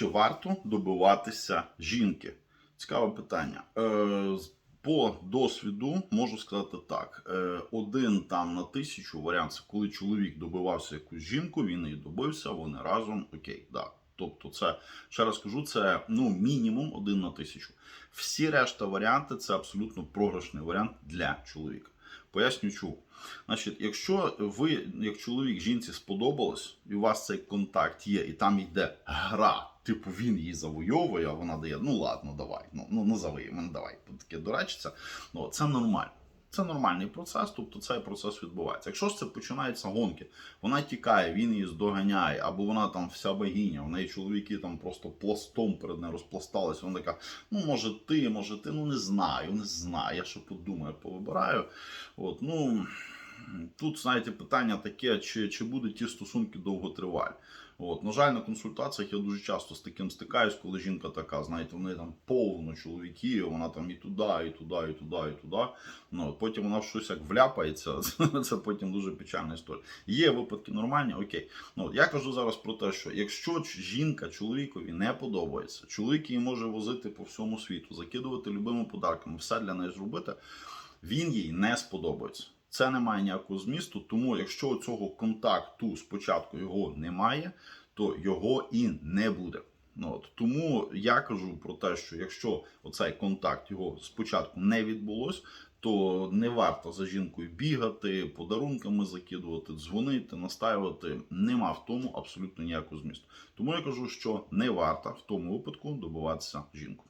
Чи варто добиватися жінки? Цікаве питання. Е, по досвіду можу сказати так: е, один там на тисячу варіант, це коли чоловік добивався якусь жінку, він її добився, вони разом окей, да. Тобто, це ще раз кажу, це ну мінімум один на тисячу. Всі решта варіанти це абсолютно програшний варіант для чоловіка. Поясню чому. Значить, якщо ви, як чоловік, жінці сподобалось, і у вас цей контакт є, і там йде гра, типу він її завойовує, а вона дає, ну ладно, давай, ну, ну назови мене, давай, таке дурачиться. Ну, це нормально. Це нормальний процес, тобто цей процес відбувається. Якщо ж це починаються гонки, вона тікає, він її здоганяє, або вона там вся богиня, в неї чоловіки там просто пластом перед нею розпласталися. Вона така, ну може ти, може ти, ну не знаю, не знаю. Я ще подумаю, повибираю. От, ну тут, знаєте, питання таке, чи, чи будуть ті стосунки довготривалі. От, на жаль, на консультаціях я дуже часто з таким стикаюсь, коли жінка така, знаєте, вони там повно чоловіків, вона там і туди, і туди, і туди, і туди. Ну, потім вона в щось як вляпається, це потім дуже печальна історія. Є випадки нормальні, окей. Ну, я кажу зараз про те, що якщо жінка чоловікові не подобається, чоловік її може возити по всьому світу, закидувати любими подарками, все для неї зробити, він їй не сподобається. Це не має ніякого змісту, тому якщо цього контакту спочатку його немає, то його і не буде. Ну, от, тому я кажу про те, що якщо оцей контакт його спочатку не відбулось, то не варто за жінкою бігати, подарунками закидувати, дзвонити, настаювати. Нема в тому абсолютно ніякого змісту. Тому я кажу, що не варто в тому випадку добиватися жінку.